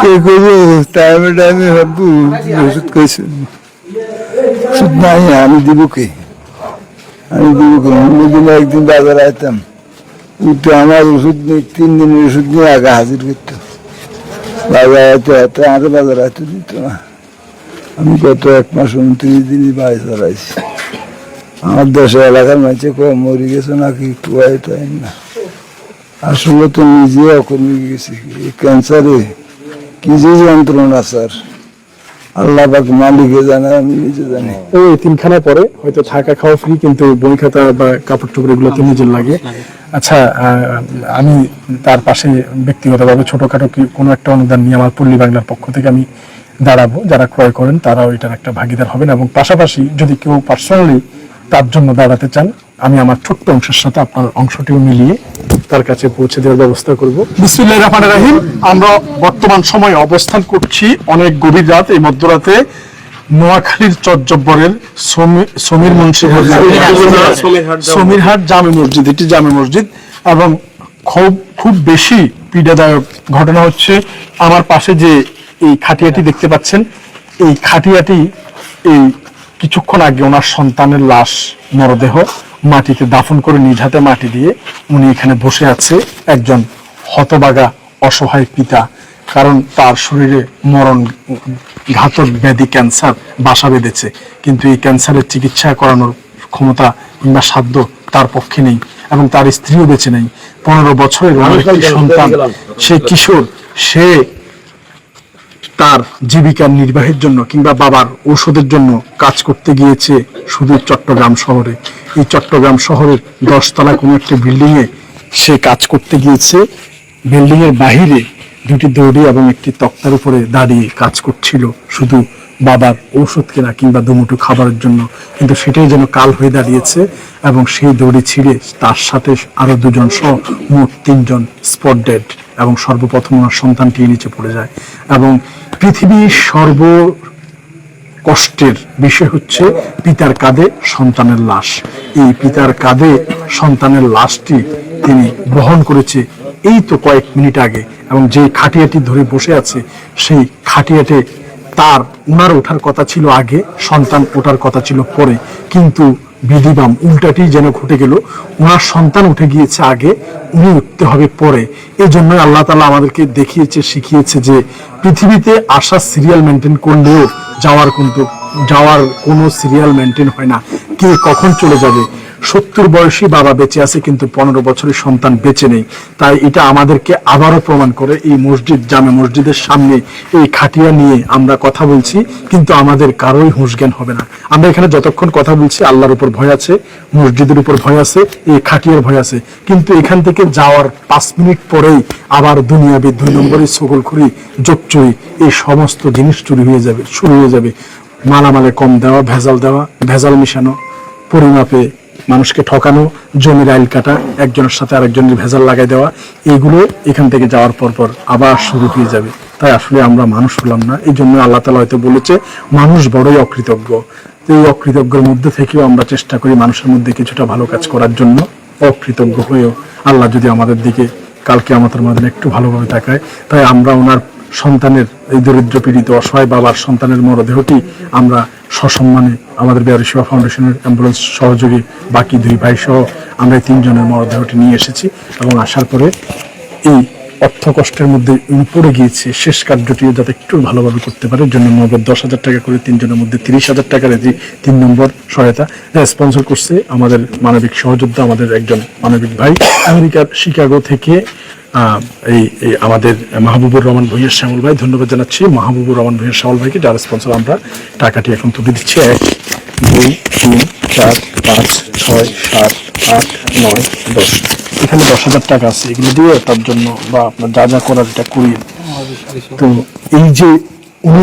কে করব? টাইমে টাইমে ভাববো, ওষুধ খাইছে। ওষুধ নাই, আমি দিব কে? আমি দিব কে? একদিন বাজারে আইতাম। আমার ওষুধ তিন দিনের ওষুধ নিয়ে আগে হাজির করতো। বাজার বাজার দিত না। আমি গত এক মাস উনত্রিশ দিনই বাড়ি চালাইছি আমার দেশে এলাকার মাঝে কয়ে, মরে গেছে নাকি? একটু আইতে না। আসলে তো নিজে অকর্মী গেছি। ক্যান্সারে কি যে যন্ত্রণা স্যার আল্লাহ পাক মালিকে জানে, আমি নিজে জানি। ওই তিনখানা পরে হয়তো থাকা খাওয়া ফ্রি কিন্তু বই খাতা বা কাপড় টুকরো এগুলো তো নিজের লাগে। আচ্ছা আমি তার পাশে ব্যক্তিগতভাবে ছোটখাটো কোনো একটা অনুদান নিয়ে আমার পল্লী বাংলার পক্ষ থেকে আমি দাঁড়াবো। যারা ক্রয় করেন, তারাও এটার একটা ভাগিদার হবেন এবং পাশাপাশি যদি কেউ পার্সোনালি তার জন্য দাঁড়াতে চান, আমি আমার ছোট্ট অংশের সাথে আপনার অংশটিও মিলিয়ে তার কাছে পৌঁছে দেওয়ার ব্যবস্থা করব। বিসমুল্লাহ রহমান রাহিম। আমরা বর্তমান সময়ে অবস্থান করছি অনেক গভীর রাত, এই মধ্যরাতে নোয়াখালীর চট্টব্বরের সমী- সমীর মুন্সি সমীরহাট জামে মসজিদ, এটি জামে মসজিদ। এবং খুব খুব বেশি পীড়াদায়ক ঘটনা হচ্ছে, আমার পাশে যে এই খাটিয়াটি দেখতে পাচ্ছেন, এই খাটিয়াটি এই কিছুক্ষণ আগে ওনার সন্তানের লাশ মরদেহ মাটিতে দাফন করে নিজ হাতে মাটি দিয়ে উনি এখানে বসে আছে একজন হতবাগা অসহায় পিতা। কারণ তার শরীরে মরণ ঘাতক ব্যাধি ক্যান্সার বাসা বেঁধেছে। কিন্তু এই ক্যান্সারের চিকিৎসা করানোর ক্ষমতা কিংবা সাধ্য তার পক্ষে নেই এবং তার স্ত্রীও বেঁচে নেই। পনেরো বছরের সন্তান সে কিশোর। সে তার জীবিকার নির্বাহের জন্য কিংবা বাবার ঔষধের জন্য কাজ করতে গিয়েছে শুধু চট্টগ্রাম শহরে। এই চট্টগ্রাম শহরের দশতলা কোনো একটি বিল্ডিংয়ে সে কাজ করতে গিয়েছে। বিল্ডিংয়ের বাহিরে দুটি দড়ি এবং একটি তক্তার উপরে দাঁড়িয়ে কাজ করছিল। শুধু বাবার ঔষধ কেনা কিংবা দুমুঠো খাবারের জন্য। কিন্তু সেটাই যেন কাল হয়ে দাঁড়িয়েছে এবং সেই দড়ি ছিঁড়ে তার সাথে আরও দুজন সহ মোট তিনজন স্পট ডেড এবং সর্বপ্রথম ওনার সন্তানটি নিচে পড়ে যায়। এবং পৃথিবীর সর্ব কষ্টের বিষয় হচ্ছে পিতার কাঁধে সন্তানের লাশ। এই পিতার কাঁধে সন্তানের লাশটি তিনি বহন করেছে এই তো কয়েক মিনিট আগে এবং যে খাটিয়াটি ধরে বসে আছে, সেই খাটিয়াটে তার উনার ওঠার কথা ছিল আগে, সন্তান ওঠার কথা ছিল পরে। কিন্তু বিধিবাম উল্টাটি যেন ঘটে গেল ওনার সন্তান উঠে গিয়েছে আগে, উনি উঠতে হবে পরে। এই জন্য আল্লাহ তালা আমাদেরকে দেখিয়েছে, শিখিয়েছে যে পৃথিবীতে আসা সিরিয়াল মেনটেন করলেও যাওয়ার কিন্তু যাওয়ার কোনো সিরিয়াল মেনটেন হয় না। কে কখন চলে যাবে? সত্তর বয়সী বাবা বেঁচে আছে কিন্তু পনেরো বছরের সন্তান বেঁচে নেই। তাই এটা আমাদেরকে আবারও প্রমাণ করে এই মসজিদ, জামে মসজিদের সামনে এই খাটিয়া নিয়ে আমরা কথা বলছি, কিন্তু আমাদের কারোই হুঁশ জ্ঞান হবে না। আমরা এখানে যতক্ষণ কথা বলছি, আল্লাহর উপর ভয় আছে, মসজিদের উপর ভয় আছে, এই খাটিয়ার ভয় আছে। কিন্তু এখান থেকে যাওয়ার পাঁচ মিনিট পরেই আবার দুনিয়াবি দুই নম্বরের সকলখুরি চুরি এই সমস্ত জিনিস চুরি হয়ে যাবে শুরু হয়ে যাবে। মালামালে কম দেওয়া, ভেজাল দেওয়া, ভেজাল মিশানো, পরিমাপে মানুষকে ঠকানো, জমির আইল কাটা, একজনের সাথে আরেকজনের ভেজাল লাগাই দেওয়া, এগুলো এখান থেকে যাওয়ার পর পর আবার শুরু হয়ে যাবে। তাই আসলে আমরা মানুষ হলাম না এই জন্য আল্লাহ তালা হয়তো বলেছে, মানুষ বড়ই অকৃতজ্ঞ। এই অকৃতজ্ঞের মধ্যে থেকেও আমরা চেষ্টা করি মানুষের মধ্যে কিছুটা ভালো কাজ করার জন্য, অকৃতজ্ঞ হয়েও। আল্লাহ যদি আমাদের দিকে কালকে আমাদের মধ্যে একটু ভালোভাবে তাকায়, তাই আমরা ওনার সন্তানের এই দরিদ্র পীড়িত, অসহায় বাবার সন্তানের মরদেহটি আমরা সসম্মানে আমাদের বিহারি সেবা ফাউন্ডেশনের অ্যাম্বুলেন্স সহযোগী বাকি দুই ভাই সহ আমরা এই তিনজনের মরদেহটি নিয়ে এসেছি এবং আসার পরে এই অর্থ কষ্টের মধ্যে পড়ে গিয়েছে শেষ কার্যটিও যাতে একটু ভালোভাবে করতে পারে জন্য নগদ দশ হাজার টাকা করে তিনজনের মধ্যে তিরিশ হাজার টাকার এই তিন নম্বর সহায়তা স্পন্সর করছে আমাদের মানবিক সহযোদ্ধা, আমাদের একজন মানবিক ভাই, আমেরিকার শিকাগো থেকে এই আমাদের মাহবুবুর রহমান ভূঁইয়ার শ্যামল ভাই, ধন্যবাদ জানাচ্ছি। মাহবুবুর রহমান ভূঁইয়ার শ্যামল ভাইকে, যার স্পন্সর আমরা টাকাটি এখন তুলে দিচ্ছি। এক, দুই, তিন, চার, পাঁচ, ছয়, সাত, আট, নয়, দশ। এখানে দশ হাজার টাকা আছে। এগুলো দিয়ে তার জন্য বা আপনার যা যা করার এটা করিয়ে। তো এই যে উনি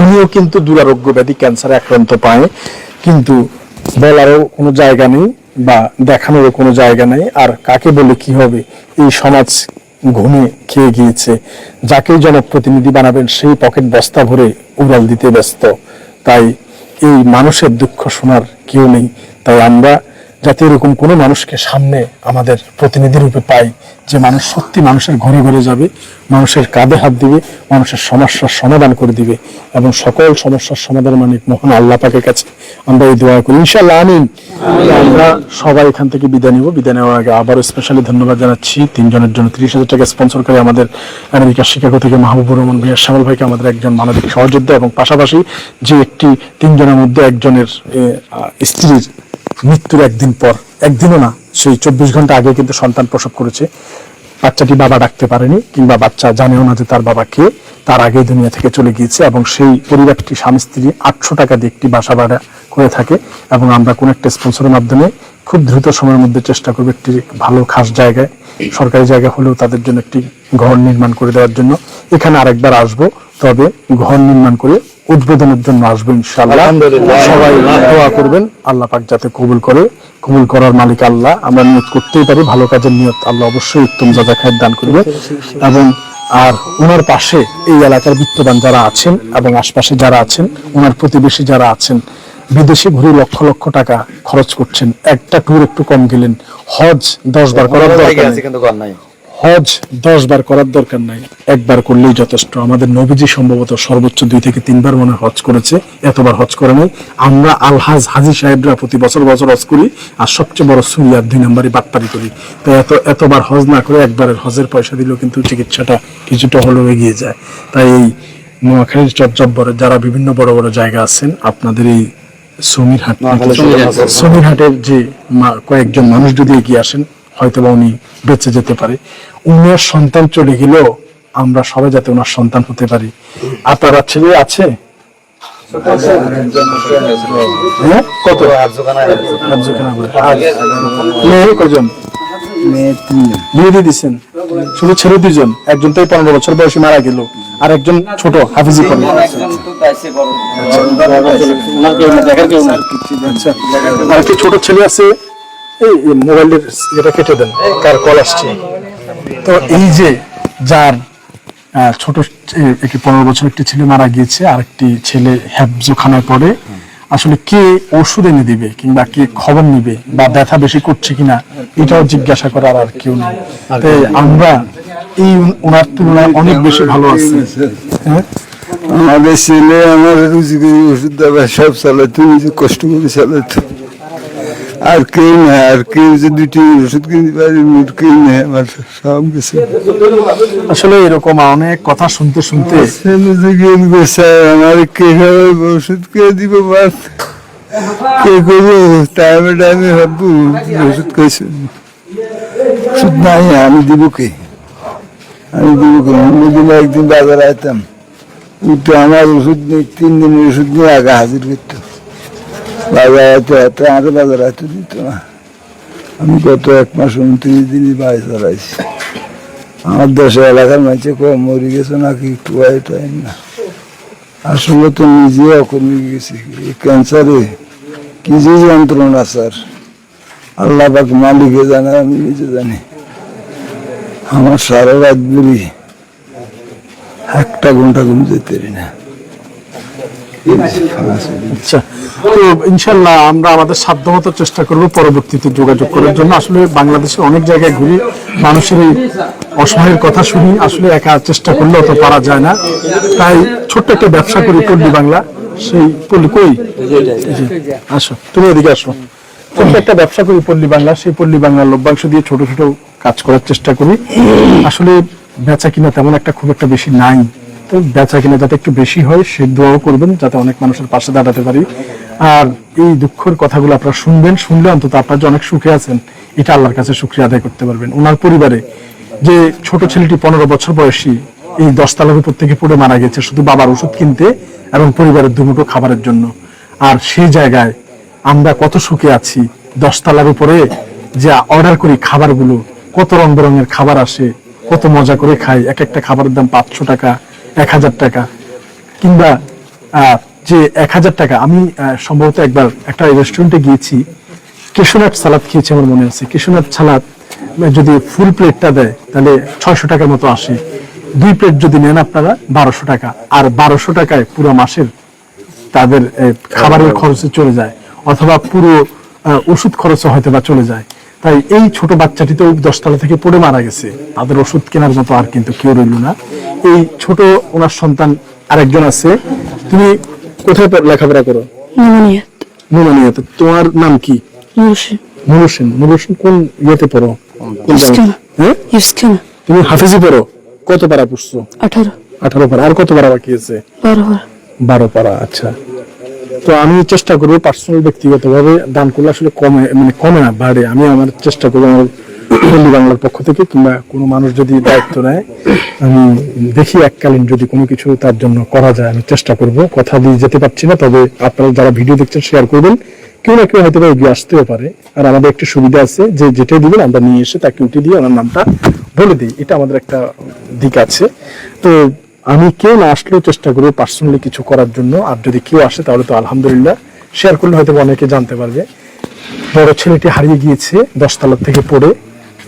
উনিও কিন্তু দুরারোগ্য ব্যাধি ক্যান্সারে আক্রান্ত পায়। কিন্তু বলারও কোনো জায়গা নেই। বা দেখানোর কোনো জায়গা নাই। আর কাকে বলে কি হবে? এই সমাজ ঘুমে খেয়ে গিয়েছে। যাকেই জনপ্রতিনিধি বানাবেন সেই পকেট বস্তা ভরে উড়াল দিতে ব্যস্ত। তাই এই মানুষের দুঃখ শোনার কেউ নেই। তাই আমরা যাতে এরকম কোনো মানুষকে সামনে আমাদের প্রতিনিধি রূপে পাই যে মানুষ সত্যি মানুষের ঘরে ঘরে যাবে, মানুষের কাঁধে হাত দিবে, মানুষের সমস্যার সমাধান করে দিবে এবং সকল সমস্যার সমাধান মানে মহান আল্লাহ পাকের কাছে আমরা এই দোয়া করি। ইনশাআল্লাহ, আমিন। আমরা সবাই এখান থেকে বিদায় নিব। বিদায় নেওয়ার আগে আবারও স্পেশালি ধন্যবাদ জানাচ্ছি। তিনজনের জন্য তিরিশ হাজার টাকা স্পন্সর করে আমাদের আমেরিকার শিকাগো থেকে মাহবুবুর রহমান ভাইয়া, শ্যামল ভাইকে আমাদের একজন মানবিক সহযোদ্ধা এবং পাশাপাশি যে একটি তিনজনের মধ্যে একজনের স্ত্রীর মৃত্যুর একদিন পর, একদিনও না, সেই চব্বিশ ঘণ্টা আগে কিন্তু সন্তান প্রসব করেছে। বাচ্চাটি বাবা ডাকতে পারেনি, কিংবা বাচ্চা জানেও না যে তার বাবা কে, তার আগে দুনিয়া থেকে চলে গিয়েছে এবং সেই পরিবারটি স্বামী স্ত্রী আটশো টাকা দিয়ে একটি বাসা ভাড়া করে থাকে এবং আমরা কোন একটা স্পন্সরের মাধ্যমে খুব দ্রুত সময়ের মধ্যে চেষ্টা করব একটি ভালো খাস জায়গায়, সরকারি জায়গা হলেও তাদের জন্য একটি ঘর নির্মাণ করে দেওয়ার জন্য। এখানে আরেকবার আসব তবে ঘর নির্মাণ করে উদ্বোধনের জন্য আসব ইনশাআল্লাহ। সবাই দোয়া করবেন আল্লাহ পাক যাতে কবুল করে। কবুল করার মালিক আল্লাহ আমরা নিয়ত করতেই পারি ভালো কাজের নিয়ত আল্লাহ অবশ্যই উত্তম যাজা খায়ের দান করবে। এবং আর ওনার পাশে এই এলাকার বিত্তবান যারা আছেন এবং আশপাশে যারা আছেন ওনার প্রতিবেশী যারা আছেন বিদেশে ঘুরে লক্ষ লক্ষ টাকা খরচ করছেন। একটা ট্যুর একটু কম গেলেন হজ দশ বার করার দরকার হজ দশ বার করার দরকার নাই। একবার করলেই যথেষ্ট। আমাদের নবীজি সম্ভবত সর্বোচ্চ দুই থেকে তিনবার মনে হজ করেছে এতবার হজ করে নাই। আমরা আলহাজ হাজি সাহেবরা প্রতি বছর বছর হজ করি আর সবচেয়ে বড় সুরিয়ার দুই নম্বরই বাটপারি করি। তো এত এতবার হজ না করে একবারের হজের পয়সা দিলেও কিন্তু চিকিৎসাটা কিছুটা হলেও এগিয়ে যায়। তাই এই নোয়াখালী চট্টগ্রামের যারা বিভিন্ন বড় বড় জায়গা আছেন আপনাদের এই সমীর হাট সমীর হাটের যে কয়েকজন মানুষ যদি এগিয়ে আসেন হয়তো বা উনি বেঁচে যেতে পারে। উনার সন্তান চলে গেলেও আমরা সবাই যাতে ওনার সন্তান হতে পারি। আপনারা ছেলে আছে? হ্যাঁ? কত? মেয়ে কজন? বিয়ে শুধু ছেলে দুজন একজন তো পনেরো বছর বয়সে মারা গেল আর একজন ছোট হাফিজি করে আচ্ছা। ছোট ছেলে আছে? এই মোবাইলের এটা কেটে দেন কার কল আসছে। তো এই যে যার ছোট একটি পনেরো বছর একটি ছেলে মারা গিয়েছে আর একটি ছেলে হ্যাবজোখানায় পড়ে আসলে কে ওষুধ এনে দিবে কিংবা কে খবর নিবে বা ব্যথা বেশি করছে কিনা, এটাও জিজ্ঞাসা করার আর কেউ নেই। আমরা এই ওনার তুলনায় অনেক বেশি ভালো আছি। হ্যাঁ? আমাদের ছেলে আমার রুজি ওষুধ দেওয়া সব চালাতো কষ্ট করে চালাতো আর কেউ না আর কেউ যে দুটি ওষুধ কিনতে পারে মোট কেউ নেই আমার সব গেছে আসলে এরকম অনেক কথা শুনতে শুনতে আমার কে ওষুধ কে দিব বাস? কে করব? টাইমে টাইমে ভাববো ওষুধ খাইছে। ওষুধ নাই আমি দিব কে? আমি দিব কে? অন্যদিন একদিন বাজার আইতাম। উঠে আমার ওষুধ নেই তিন দিনের ওষুধ নিয়ে আগে হাজির করতো বাজার আইতে আইতে আরও বাজার আইতে দিত না। আমি গত এক মাস উনত্রিশ দিনই বাজার আইছি আমার দেশের এলাকার মাঝে কম মরে গেছে নাকি একটু তাই না। আসলে তো নিজে অকর্মী গেছি। এই ক্যান্সারে কি যে যন্ত্রণা, স্যার। আল্লাহ পাক মালিকে জানে আমি নিজে জানি। আমার সারা রাত বেরি একটা ঘণ্টা ঘুম যেতে না। আচ্ছা। তো ইনশাল্লাহ আমরা আমাদের সাধ্যমতো চেষ্টা করব পরবর্তীতে যোগাযোগ করার জন্য। আসলে বাংলাদেশের অনেক জায়গায় ঘুরি, মানুষের এই অসহায়ের কথা শুনি, আসলে একা চেষ্টা করলে অত পারা যায় না। তাই ছোট্ট একটা ব্যবসা করি, পল্লী বাংলা, সেই পল্লী কই? আসো। তুমি এদিকে আসো। ছোট্ট একটা ব্যবসা করি, পল্লী বাংলা, সেই পল্লী বাংলার লভ্যাংশ দিয়ে ছোট ছোট কাজ করার চেষ্টা করি। আসলে বেচা কিনা তেমন একটা খুব একটা বেশি নাই। বেচা কিনা যাতে একটু বেশি হয়, সে দোয়াও করবেন যাতে অনেক মানুষের পাশে দাঁড়াতে পারি। আর এই দুঃখের কথাগুলো আপনারা শুনবেন, শুনলে অন্তত আপনারা যে অনেক সুখে আছেন, এটা আল্লাহর কাছে সুক্রিয়া আদায় করতে পারবেন। ওনার পরিবারে যে ছোট ছেলেটি পনেরো বছর বয়সী, এই দশতলার উপর থেকে পড়ে মারা গেছে, শুধু বাবার ওষুধ কিনতে এবং পরিবারের দুমুটো খাবারের জন্য। আর সেই জায়গায় আমরা কত সুখে আছি, দশতলার উপরে যে অর্ডার করি খাবারগুলো, কত রং বেরঙের খাবার আসে, কত মজা করে খাই, এক একটা খাবারের দাম পাঁচশো টাকা এক হাজার টাকা। কিংবা যে এক হাজার টাকা, আমি সম্ভবত একবার একটা রেস্টুরেন্টে গিয়েছি। কেশোনাথ সালাদ খেয়েছি আমার মনে আছে। কেশোনাথ সালাদ যদি ফুল প্লেটটা দেয়, তাহলে ছয়শো টাকার মতো আসে। দুই প্লেট যদি নেন আপনারা, বারোশো টাকা। আর বারোশো টাকায় পুরো মাসের তাদের খাবারের খরচে চলে যায়। অথবা পুরো ওষুধ খরচও হয়তো বা চলে যায়। তাই এই ছোট বাচ্চাটি তো দশতলা থেকে পড়ে মারা গেছে। তাদের ওষুধ কেনার মতো আর কিন্তু কেউ রইল না। এই ছোট ওনার সন্তান আরেকজন আছে। তুমি কোথায় লেখাপড়া করো? তোমার নাম কি? কোন ইয়েতে পড়ো? হ্যাঁ? তুমি হাফেজি পড়ো? কত পারা পড়ছো? 18 18 পারা। আর কত পারা বাকি আছে? বারো পারা। আচ্ছা। তো আমি চেষ্টা করব পার্সোনাল ব্যক্তিগতভাবে দান করলে আসলে কমে মানে কমে না, বাড়ে। আমি আমার চেষ্টা করব আমার পল্লী বাংলার পক্ষ থেকে কিংবা কোনো মানুষ যদি দায়িত্ব নেয়, আমি দেখি এককালীন যদি কোনো কিছু তার জন্য করা যায়, আমি চেষ্টা করব। কথা দিয়ে যেতে পারছি না, তবে আপনারা যারা ভিডিও দেখছেন শেয়ার করবেন। কেউ না কেউ হয়তো এগিয়ে আসতেও পারে। আর আমাদের একটা সুবিধা আছে, যে যেটাই দিবেন, আমরা নিয়ে এসে তাকে উঠে দিয়ে ওনার নামটা বলে দিই। এটা আমাদের একটা দিক আছে। তো আমি কেউ না আসলেও চেষ্টা করব পার্সোনালি কিছু করার জন্য। আর যদি কেউ আসে তাহলে তো আলহামদুলিল্লাহ। শেয়ার করলে হয়তো অনেকে জানতে পারবে। বড় ছেলেটি হারিয়ে গিয়েছে দশতলার থেকে পড়ে।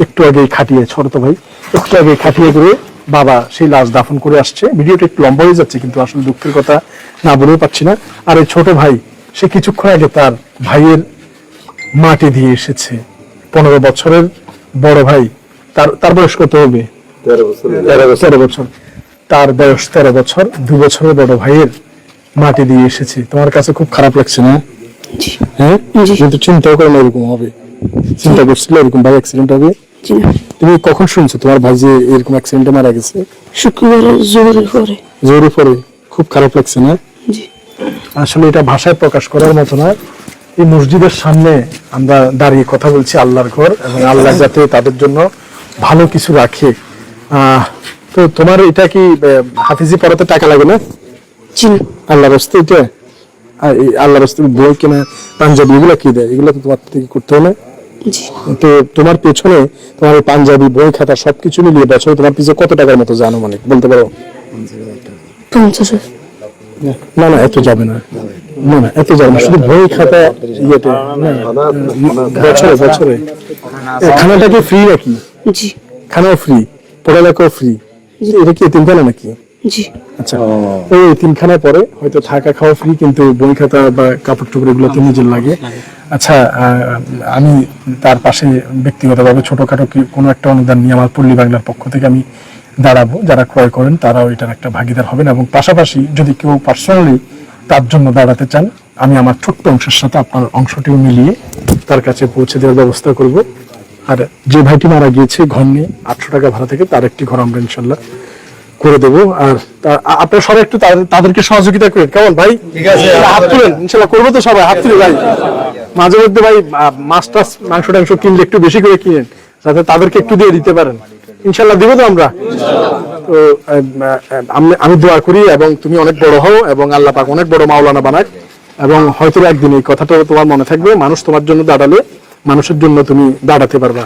একটু আগে খাটিয়ে ছোট ভাই একটু আগে খাটিয়ে করে বাবা সেই লাশ দাফন করে আসছে। ভিডিওটা একটু লম্বা হয়ে যাচ্ছে কিন্তু আসলে দুঃখের কথা না বলেও পাচ্ছি না। আর এই ছোট ভাই সে কিছুক্ষণ আগে তার ভাইয়ের মাটি দিয়ে এসেছে। পনেরো বছরের বড় ভাই তার তার বয়স কত হবে? তেরো বছর। তেরো বছর। তার বয়স তেরো বছর দু বছরের বড় ভাইয়ের মাটি দিয়ে এসেছে। তোমার কাছে খুব খারাপ লাগছে না? হ্যাঁ? কিন্তু চিন্তাও করে না এরকম হবে। চিন্তা করছিল এরকম ভাই অ্যাক্সিডেন্ট হবে? তুমি কখন শুনছো তোমার ভাই যে এরকম অ্যাক্সিডেন্টে মারা গেছে? শুক্রবার জোরে পরে। জোরে পরে। খুব খারাপ লাগছে না? আসলে এটা ভাষায় প্রকাশ করার মতো না। এই মসজিদের সামনে আমরা দাঁড়িয়ে কথা বলছি আল্লাহর ঘর এবং আল্লাহ যাতে তাদের জন্য ভালো কিছু রাখে। আহ, তো তোমার এটা কি হাফিজি পড়াতে টাকা লাগে না? জি আল্লাহ রাস্তে এটা? আল্লাহ রাস্তে বই কেনা পাঞ্জাবি এগুলো কি দেয়? এগুলো তো তোমার থেকে করতে হবে তো তোমার পেছনে তোমার পাঞ্জাবি বই খাতা সবকিছু মিলিয়ে বছরে তোমার পিছনে কত টাকার মতো জানো মানে বলতে পারো? না না এত যাবে না। না না এত যাবে না। শুধু বই খাতা ইয়েতে। বছরে বছরে। খানাটা কি ফ্রি নাকি? জি। খানাও ফ্রি পড়ালেখাও ফ্রি এটা কি এতিমখানা নাকি? জি। আচ্ছা। ওই তিনখানা পরে হয়তো থাকা খাওয়া ফ্রি কিন্তু বই খাতা বা কাপড় টুকরো এগুলো তো নিজের লাগে। আচ্ছা আমি তার পাশে ব্যক্তিগতভাবে ছোটখাটো কোনো একটা অনুদান নিয়ে আমার পল্লী বাংলার পক্ষ থেকে আমি দাঁড়াবো। যারা ক্রয় করেন তারাও এটার একটা ভাগিদার হবেন এবং পাশাপাশি যদি কেউ পার্সোনালি তার জন্য দাঁড়াতে চান আমি আমার ছোট্ট অংশের সাথে আপনার অংশটিও মিলিয়ে তার কাছে পৌঁছে দেওয়ার ব্যবস্থা করব। আর যে ভাইটি মারা গিয়েছে ঘর নিয়ে আটশো টাকা ভাড়া থেকে তার একটি ঘর আমরা ইনশাল্লাহ করে দেবো। আর আপনারা সবাই একটু তাদেরকে সহযোগিতা করেন। কেমন ভাই? হাত তুলেন। ইনশাল্লাহ করব তো সবাই হাত তুলে ভাই। মাঝে মধ্যে ভাই মাছ টাছ মাংস টাংস কিনলে একটু বেশি করে কিনেন যাতে তাদেরকে একটু দিয়ে দিতে পারেন। ইনশাল্লাহ দিব তো আমরা। তো আম, আম, আমি- আমি দোয়া করি এবং তুমি অনেক বড় হও এবং আল্লাহ পাক অনেক বড় মাওলানা বানাক। এবং হয়তো একদিন এই কথাটা তোমার মনে থাকবে মানুষ তোমার জন্য দাঁড়ালে মানুষের জন্য তুমি দাঁড়াতে পারবা।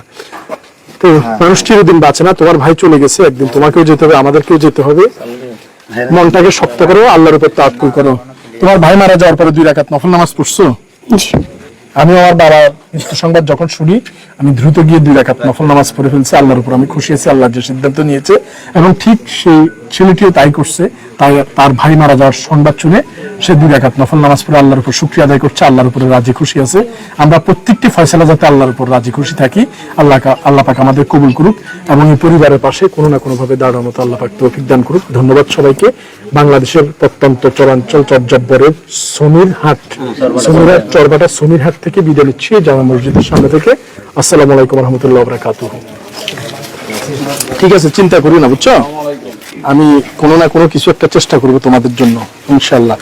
তো মানুষ চিরদিন বাঁচে না তোমার ভাই চলে গেছে একদিন তোমাকেও যেতে হবে আমাদেরকেও যেতে হবে। মনটাকে শক্ত করো আল্লাহর উপর তাৎকুল করো। তোমার ভাই মারা যাওয়ার পরে দুই রাকাত নফল নামাজ পড়ছো? জি। আমি আমার মৃত্যু সংবাদ যখন শুনি, আমি দ্রুত গিয়ে দুই রাকাত নফল নামাজ পড়ে ফেলছি, আল্লাহর উপর আমি খুশি আছি আল্লাহ যে সিদ্ধান্ত নিয়েছে। এবং ঠিক সেই ছেলেটিও তাই করছে, তাই তার ভাই মারা যাওয়ার সংবাদ শুনে সে দুই রাকাত নফল নামাজ পড়ে আল্লাহর উপর শুক্রিয়া আদায় করছে, আল্লাহর উপরে রাজি খুশি আছে। আমরা প্রত্যেকটি ফয়সালা যাতে আল্লাহর উপর রাজি খুশি থাকি, আল্লাহ আল্লাহ পাক আমাদের কবুল করুক এবং এই পরিবারের পাশে কোনো না কোনো ভাবে দাঁড়ানোর মতো আল্লাহ পাক তৌফিক দান করুক। ধন্যবাদ সবাইকে। বাংলাদেশের প্রত্যন্ত চরাঞ্চল চরজব্বরের সমীর হাট, সমীর চরবাটা সমীর হাট থেকে বিদায় নিচ্ছি জামা মসজিদের সামনে থেকে। আসসালামু আলাইকুম রহমতুল্লাহ বরাকাতুহ। ঠিক আছে, চিন্তা করি না, বুঝছ? আমি কোনো না কোনো কিছু একটা চেষ্টা করব তোমাদের জন্য ইনশাল্লাহ